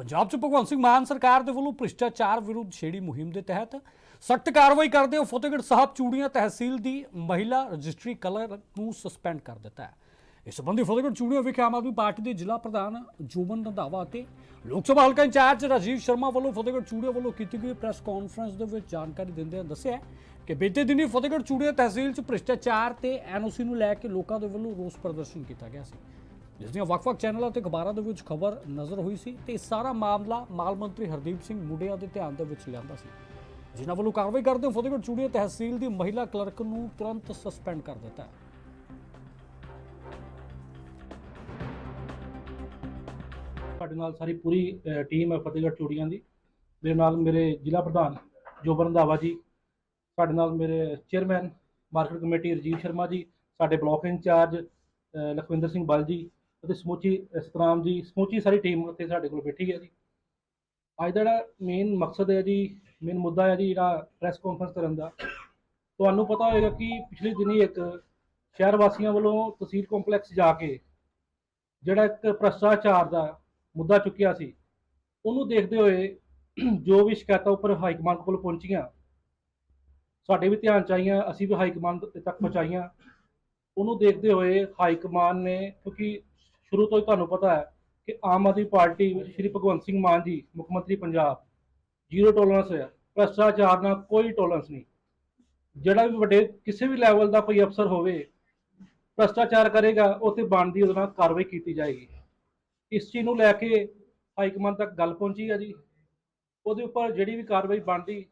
ਪੰਜਾਬ 'ਚ ਭਗਵੰਤ ਸਿੰਘ ਮਾਨ ਸਰਕਾਰ ਦੇ ਵੱਲੋਂ ਭ੍ਰਿਸ਼ਟਾਚਾਰ ਵਿਰੁੱਧ ਛੇੜੀ ਮੁਹਿੰਮ ਦੇ ਤਹਿਤ ਸਖਤ ਕਾਰਵਾਈ ਕਰਦੇ ਹੋਏ ਫਤਿਹਗੜ੍ਹ ਸਾਹਿਬ ਚੂੜੀਆਂ ਤਹਿਸੀਲ ਦੀ ਮਹਿਲਾ ਰਜਿਸਟਰੀ ਕਲਰ ਨੂੰ ਸਸਪੈਂਡ ਕਰ ਦਿੱਤਾ ਹੈ। ਇਸ ਸੰਬੰਧੀ ਫਤਿਹਗੜ੍ਹ ਚੂੜੀਆਂ ਵਿਖੇ ਆਮ ਆਦਮੀ ਪਾਰਟੀ ਦੇ ਜ਼ਿਲ੍ਹਾ ਪ੍ਰਧਾਨ ਜੋਬਨ ਰੰਧਾਵਾ ਅਤੇ ਲੋਕ ਸਭਾ ਹਲਕਾ ਇੰਚਾਰਜ ਰਾਜੀਵ ਸ਼ਰਮਾ ਵੱਲੋਂ ਫਤਿਹਗੜ੍ਹ ਚੂੜੀਆਂ ਵੱਲੋਂ ਕੀਤੀ ਗਈ ਪ੍ਰੈਸ ਕਾਨਫਰੰਸ ਦੇ ਵਿੱਚ ਜਾਣਕਾਰੀ ਦਿੰਦਿਆਂ ਦੱਸਿਆ ਕਿ ਬੀਤੇ ਦਿਨੀ ਫਤਿਹਗੜ੍ਹ ਚੂੜੀਆਂ ਤਹਿਸੀਲ 'ਚ ਭ੍ਰਿਸ਼ਟਾਚਾਰ ਤੇ ਐਨਓਸੀ ਨੂੰ ਲੈ ਕੇ ਲੋਕਾਂ ਦੇ ਵੱਲੋਂ ਰੋਸ ਪ੍ਰਦਰਸ਼ਨ ਕੀਤਾ ਗਿਆ ਸੀ। ਜਿਸ ਦੀਆਂ ਵੱਖ-ਵੱਖ ਚੈਨਲਾਂ ਤੇ ਅਖਬਾਰਾਂ ਦੇ ਵਿੱਚ ਖਬਰ ਨਜ਼ਰ ਹੋਈ ਸੀ ਤੇ ਸਾਰਾ ਮਾਮਲਾ ਮਾਲ ਮੰਤਰੀ ਹਰਦੀਪ ਸਿੰਘ ਮੁੰਡਿਆ ਦੇ ਧਿਆਨ ਦੇ ਵਿੱਚ ਲਿਆਂਦਾ ਸੀ। ਜਿਨ੍ਹਾਂ ਵੱਲੋਂ ਕਾਰਵਾਈ ਕਰਦੇ ਹੋਏ ਫਤਿਹਗੜ੍ਹ ਚੂੜੀਆਂ ਤਹਿਸੀਲ ਦੀ ਮਹਿਲਾ ਕਲਰਕ ਨੂੰ ਤੁਰੰਤ ਸਸਪੈਂਡ ਕਰ ਦਿੱਤਾ ਹੈ। ਸਾਡੇ ਨਾਲ ਸਾਰੀ ਪੂਰੀ ਟੀਮ ਹੈ ਫਤਿਹਗੜ੍ਹ ਚੂੜੀਆਂ ਦੀ। ਮੇਰੇ ਨਾਲ ਮੇਰੇ ਜ਼ਿਲ੍ਹਾ ਪ੍ਰਧਾਨ ਜੋਬਨ ਰੰਧਾਵਾ ਜੀ, ਸਾਡੇ ਨਾਲ ਮੇਰੇ chairman market committee Rajiv Sharma ji, ਸਾਡੇ ਬਲਾਕ ਇੰਚਾਰਜ ਲਖਵਿੰਦਰ ਸਿੰਘ ਬਲ ਜੀ ਅਤੇ ਸਮੁੱਚੀ ਅਹ, ਸਤਨਾਮ ਜੀ ਸਮੁੱਚੀ ਸਾਰੀ ਟੀਮ ਉੱਥੇ ਸਾਡੇ ਕੋਲ ਬੈਠੀ ਹੈ ਜੀ। ਅੱਜ ਦਾ ਜਿਹੜਾ ਮੇਨ ਮਕਸਦ ਹੈ ਜੀ ਮੇਨ ਮੁੱਦਾ ਹੈ ਜੀ ਜਿਹੜਾ ਪ੍ਰੈਸ ਕਾਨਫਰੰਸ ਕਰਨ ਦਾ। ਤੁਹਾਨੂੰ ਪਤਾ ਹੋਵੇਗਾ ਕਿ ਪਿਛਲੇ ਦਿਨੀ ਇੱਕ ਸ਼ਹਿਰ ਵਾਸੀਆਂ ਵੱਲੋਂ ਤਹਿਸੀਲ ਕੰਪਲੈਕਸ ਜਾ ਕੇ ਜਿਹੜਾ ਇੱਕ ਭ੍ਰਸ਼ਟਾਚਾਰ ਦਾ ਮੁੱਦਾ ਚੁੱਕਿਆ ਸੀ ਉਹਨੂੰ ਦੇਖਦੇ ਹੋਏ ਜੋ ਵੀ ਸ਼ਿਕਾਇਤਾਂ ਉੱਪਰ ਹਾਈ ਕਮਾਂਡ ਕੋਲ ਪਹੁੰਚੀਆਂ ਸਾਡੇ ਵੀ ਧਿਆਨ ਚ ਆਈਆਂ ਅਸੀਂ ਵੀ ਹਾਈ ਕਮਾਂਡ ਤੱਕ ਪਹੁੰਚਾਈਆਂ। ਉਹਨੂੰ ਦੇਖਦੇ ਹੋਏ ਹਾਈ ਕਮਾਂਡ ਨੇ ਕਿਉਂਕਿ ਸ਼ੁਰੂ ਤੋਂ ਹੀ ਤੁਹਾਨੂੰ ਪਤਾ ਹੈ ਕਿ ਆਮ ਆਦਮੀ ਪਾਰਟੀ ਸ਼੍ਰੀ ਭਗਵੰਤ ਸਿੰਘ ਮਾਨ ਜੀ, ਮੁੱਖ ਮੰਤਰੀ ਪੰਜਾਬ ਜ਼ੀਰੋ ਟੋਲਰੈਂਸ ਹੈ ਭ੍ਰਸ਼ਟਾਚਾਰ ਨਾਲ ਕੋਈ ਟੋਲਰੈਂਸ ਨਹੀਂ। ਜਿਹੜਾ ਵੀ ਵੱਡੇ, ਕਿਸੇ ਵੀ ਲੈਵਲ ਦਾ ਕੋਈ ਅਫਸਰ ਹੋਵੇ, ਭ੍ਰਸ਼ਟਾਚਾਰ ਕਰੇਗਾ ਉਹ ਤੇ ਬਣਦੀ, ਉਹਦੇ ਨਾਲ ਕਾਰਵਾਈ ਕੀਤੀ ਜਾਏਗੀ। ਇਸ ਚੀਜ਼ ਨੂੰ ਲੈ ਕੇ ਹਾਈ ਕਮਾਂਡ ਤੱਕ ਗੱਲ ਪਹੁੰਚੀ ਹੈ ਜੀ। ਉਹਦੇ ਉੱਪਰ ਜਿਹੜੀ ਵੀ ਕਾਰਵਾਈ ਬਣਦੀ,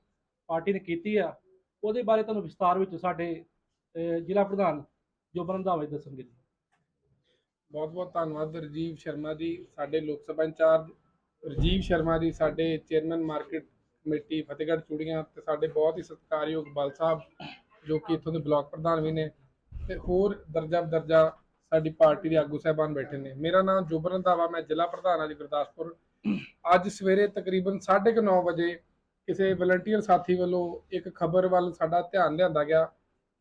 ਪਾਰਟੀ ਨੇ ਕੀਤੀ ਆ, ਉਹਦੇ ਬਾਰੇ ਤੁਹਾਨੂੰ ਵਿਸਤਾਰ ਵਿੱਚ ਸਾਡੇ ਜ਼ਿਲ੍ਹਾ ਪ੍ਰਧਾਨ ਜੋਬਨ ਰੰਧਾਵਾ ਜੀ ਦੱਸਣਗੇ ਜੀ। ਬਹੁਤ ਬਹੁਤ ਧੰਨਵਾਦ ਰਜੀਵ ਸ਼ਰਮਾ ਜੀ, ਸਾਡੇ ਲੋਕ ਸਭਾ ਇੰਚਾਰਜ, ਰਜੀਵ ਸ਼ਰਮਾ ਜੀ, ਸਾਡੇ chairman market committee Fatehgarh Churian ਤੇ ਸਾਡੇ ਬਹੁਤ ਹੀ ਸਤਿਕਾਰਯੋਗ ਬਲ ਸਾਹਿਬ ਜੋ ਕਿ ਇੱਥੋਂ ਦੇ ਬਲਾਕ ਪ੍ਰਧਾਨ ਵੀ ਨੇ ਤੇ ਹੋਰ ਦਰਜਾ ਦਰਜਾ ਸਾਡੀ ਪਾਰਟੀ ਦੇ ਆਗੂ ਸਾਹਿਬਾਨ ਬੈਠੇ ਨੇ। ਮੇਰਾ ਨਾਮ ਜੋਬਰ ਰੰਧਾਵਾ ਮੈਂ ਜ਼ਿਲ੍ਹਾ ਪ੍ਰਧਾਨ ਅੱਜ ਗੁਰਦਾਸਪੁਰ। ਅੱਜ ਸਵੇਰੇ ਤਕਰੀਬਨ 9:30 ਵਜੇ ਕਿਸੇ ਵਲੰਟੀਅਰ ਸਾਥੀ ਵੱਲੋਂ ਇੱਕ ਖਬਰ ਵੱਲ ਸਾਡਾ ਧਿਆਨ ਲਿਆਂਦਾ ਗਿਆ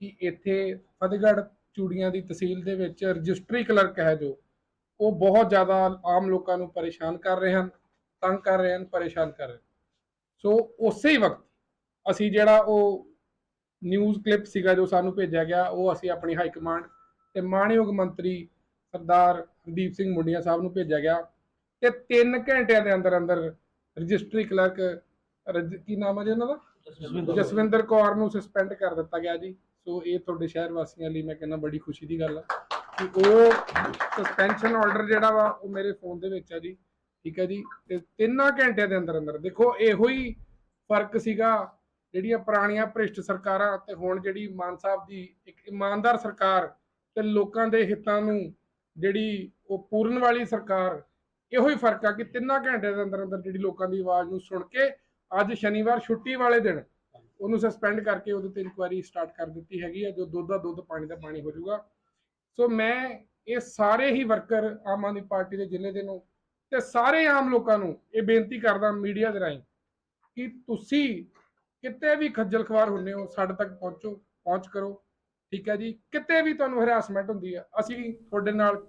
ਕਿ ਇੱਥੇ ਫਤਿਹਗੜ੍ਹ ਚੂੜੀਆਂ ਦੀ ਤਹਿਸੀਲ ਦੇ ਵਿੱਚ ਰਜਿਸਟਰੀ ਕਲਰਕ ਹੈ ਜੋ ਉਹ ਬਹੁਤ ਜ਼ਿਆਦਾ ਆਮ ਲੋਕਾਂ ਨੂੰ ਪਰੇਸ਼ਾਨ ਕਰ ਰਹੇ ਹਨ ਤੰਗ ਕਰ ਰਹੇ ਹਨ ਪਰੇਸ਼ਾਨ ਕਰ ਰਹੇ। ਸੋ ਉਸੇ ਹੀ ਵਕਤ ਅਸੀਂ ਜਿਹੜਾ ਉਹ ਨਿਊਜ਼ ਕਲਿੱਪ ਸੀਗਾ ਜੋ ਸਾਨੂੰ ਭੇਜਿਆ ਗਿਆ ਉਹ ਅਸੀਂ ਆਪਣੀ ਹਾਈ ਕਮਾਂਡ ਤੇ ਮਾਣਯੋਗ ਮੰਤਰੀ ਸਰਦਾਰ ਹਰਦੀਪ ਸਿੰਘ ਮੁੰਡੀਆਂ ਸਾਹਿਬ ਨੂੰ ਭੇਜਿਆ ਗਿਆ ਤੇ 3 ਘੰਟਿਆਂ ਦੇ ਅੰਦਰ ਅੰਦਰ ਰਜਿਸਟਰੀ ਕਲਰਕ ਕੀ ਨਾਮ ਹੈ ਜੀ ਉਹਨਾਂ ਦਾ? ਜਸਵਿੰਦਰ ਕੌਰ। ਨੂੰ ਸਸਪੈਂਡ ਕਰ ਦਿੱਤਾ ਗਿਆ ਜੀ। ਸੋ ਇਹ ਤੁਹਾਡੇ ਸ਼ਹਿਰ ਵਾਸੀਆਂ ਲਈ ਮੈਂ ਕਹਿੰਦਾ ਬੜੀ ਖੁਸ਼ੀ ਦੀ ਗੱਲ ਆ ਕਿ ਉਹ ਸਸਪੈਂਸ਼ਨ ਆਰਡਰ ਜਿਹੜਾ ਵਾ, ਉਹ ਮੇਰੇ ਫੋਨ ਦੇ ਵਿੱਚ ਆ ਜੀ, ਠੀਕ ਹੈ ਜੀ, ਤੇ ਤਿੰਨਾਂ ਘੰਟਿਆਂ ਦੇ ਅੰਦਰ ਅੰਦਰ। ਦੇਖੋ, ਇਹੋ ਹੀ ਫ਼ਰਕ ਸੀਗਾ ਜਿਹੜੀਆਂ ਪੁਰਾਣੀਆਂ ਭ੍ਰਿਸ਼ਟ ਸਰਕਾਰਾਂ ਤੇ ਹੁਣ ਜਿਹੜੀ ਮਾਨ ਸਾਹਿਬ ਦੀ ਇੱਕ ਇਮਾਨਦਾਰ ਸਰਕਾਰ ਤੇ ਲੋਕਾਂ ਦੇ ਹਿੱਤਾਂ ਨੂੰ ਜਿਹੜੀ ਉਹ ਪੂਰਨ ਵਾਲੀ ਸਰਕਾਰ, ਇਹੋ ਹੀ ਫ਼ਰਕ ਆ ਕਿ ਤਿੰਨਾਂ ਘੰਟਿਆਂ ਦੇ ਅੰਦਰ ਅੰਦਰ ਜਿਹੜੀ ਲੋਕਾਂ ਦੀ ਆਵਾਜ਼ ਨੂੰ ਸੁਣ ਕੇ ਅੱਜ ਸ਼ਨੀਵਾਰ ਛੁੱਟੀ ਵਾਲੇ ਦਿਨ ਉਹਨੂੰ ਸਸਪੈਂਡ ਕਰਕੇ ਉਹਦੇ ਤੇ ਇਨਕੁਆਇਰੀ ਸਟਾਰਟ ਕਰ ਦਿੱਤੀ ਹੈਗੀ ਆ, ਜੋ ਦੁੱਧ ਦਾ ਦੁੱਧ ਪਾਣੀ ਦਾ ਪਾਣੀ ਹੋ ਜਾਊਗਾ। ਸੋ ਮੈਂ ਇਹ ਸਾਰੇ ਹੀ ਵਰਕਰ ਆਮ ਆਦਮੀ ਪਾਰਟੀ ਦੇ ਜ਼ਿਲ੍ਹੇ ਦੇ ਨੂੰ ਤੇ ਸਾਰੇ ਆਮ ਲੋਕਾਂ ਨੂੰ ਇਹ ਬੇਨਤੀ ਕਰਦਾ ਮੀਡੀਆ ਦੇ ਰਾਹੀਂ ਕਿ ਤੁਸੀਂ ਕਿਤੇ ਵੀ ਖੱਜਲ ਖਵਾਰ ਹੁੰਨੇ ਹੋ, ਸਾਡੇ ਤੱਕ ਪਹੁੰਚੋ, ਪਹੁੰਚ ਕਰੋ, ਠੀਕ ਹੈ ਜੀ। ਕਿਤੇ ਵੀ ਤੁਹਾਨੂੰ ਹਰਾਸਮੈਂਟ ਹੁੰਦੀ ਆ, ਅਸੀਂ ਤੁਹਾਡੇ ਨਾਲ